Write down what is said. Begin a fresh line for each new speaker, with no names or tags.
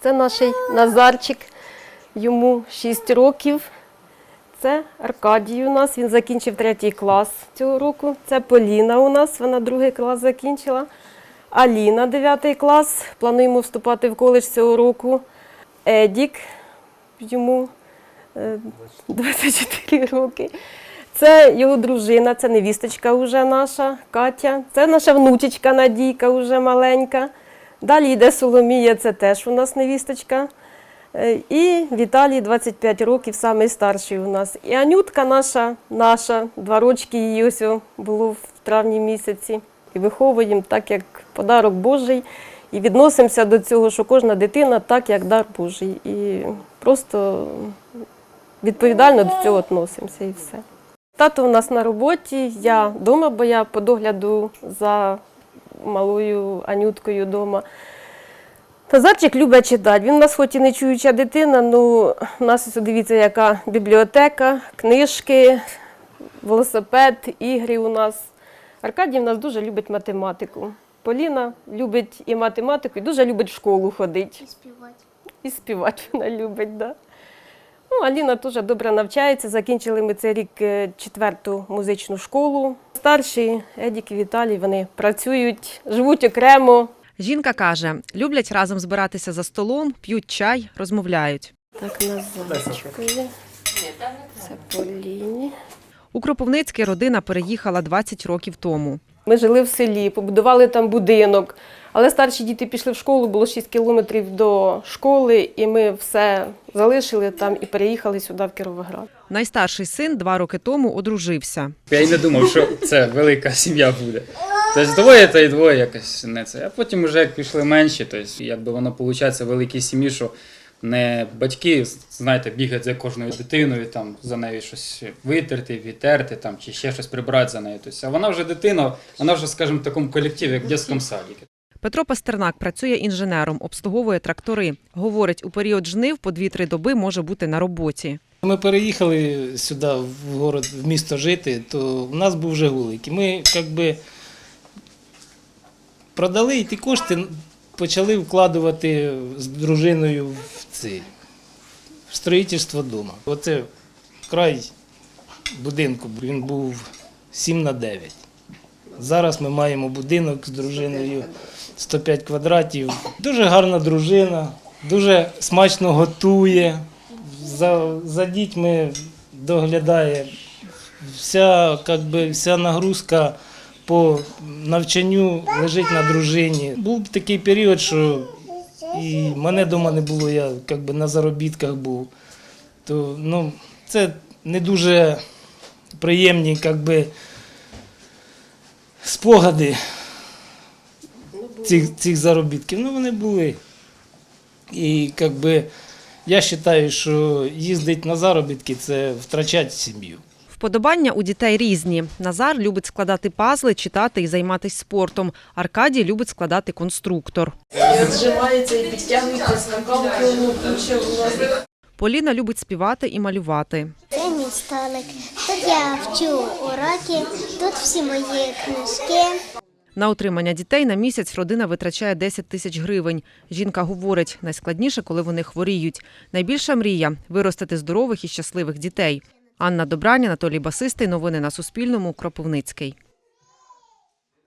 Це наш Назарчик, йому 6 років. Це Аркадій у нас, він закінчив третій клас цього року. Це Поліна у нас, вона другий клас закінчила. Аліна, 9 клас, плануємо вступати в коледж цього року. Едік, йому е, 24 роки. Це його дружина, це невісточка вже наша, Катя. Це наша внучечка Надійка, вже маленька. Далі йде Соломія, це теж у нас невісточка. Е, І Віталій 25 років, самий старший у нас. І Анютка наша, наша, два рочки її ось було в травні місяці. І виховуємо так, як подарок Божий. І відносимося до цього, що кожна дитина так, як дар Божий. І просто відповідально до цього відносимося і все. Тато у нас на роботі, я вдома, бо я по догляду за малою Анюткою вдома. Назарчик любить читати. Він у нас хоч і не чуюча дитина, ну у нас ось дивіться, яка бібліотека, книжки, велосипед, ігри у нас. Аркадій у нас дуже любить математику. Поліна любить і математику, і дуже любить в школу ходити.
І співати.
І співати вона любить, да. Ну, Аліна теж добре навчається. Закінчили ми цей рік е, четверту музичну школу. Старші Едік і Віталій вони працюють, живуть окремо.
Жінка каже, люблять разом збиратися за столом, п'ють чай, розмовляють.
Так, Назарчику є. Це Поліні.
У Кропивницький родина переїхала 20 років тому.
Ми жили в селі, побудували там будинок. Але старші діти пішли в школу, було 6 кілометрів до школи, і ми все залишили там і переїхали сюди, в Кіровоград.
Найстарший син два роки тому одружився.
Я й не думав, що це велика сім'я буде. Тобто двоє та й двоє якось не це. А потім вже як пішли менші, тобто якби воно виходить великій сім'ї, що не батьки, знаєте, бігають за кожною дитиною, там за нею щось витерти, відтерти там, чи ще щось прибрати за нею. Тобто, а вона вже дитина, вона вже, скажімо, в такому колективі, як в дитячому садіку.
Петро Пастернак працює інженером, обслуговує трактори. Говорить, у період жнив по 2-3 доби може бути на роботі.
Ми переїхали сюди, в город, в місто жити, то в нас був Жигулик. І ми якби продали і ті кошти почали вкладувати з дружиною в ці в строїтельство дому. Оце край будинку, він був 7 на 9. Зараз ми маємо будинок з дружиною 105 квадратів. Дуже гарна дружина, дуже смачно готує, за, за дітьми доглядає. Вся, как би, вся нагрузка по навчанню лежить на дружині. Був такий період, що і мене вдома не було, я как би, на заробітках був. То, ну, це не дуже приємні как би, спогади цих, цих заробітків. Ну, вони були. І как би, я вважаю, що їздити на заробітки це втрачати сім'ю.
Вподобання у дітей різні. Назар любить складати пазли, читати і займатися спортом. Аркадій любить складати конструктор.
Зжимається і підтягується.
Поліна любить співати і малювати.
Це мій столик. Тут я вчу уроки, тут всі мої книжки.
На утримання дітей на місяць родина витрачає 10 тисяч гривень. Жінка говорить, найскладніше, коли вони хворіють. Найбільша мрія виростити здорових і щасливих дітей. Анна Добрані, Анатолій Басистий. Новини на Суспільному. Кропивницький.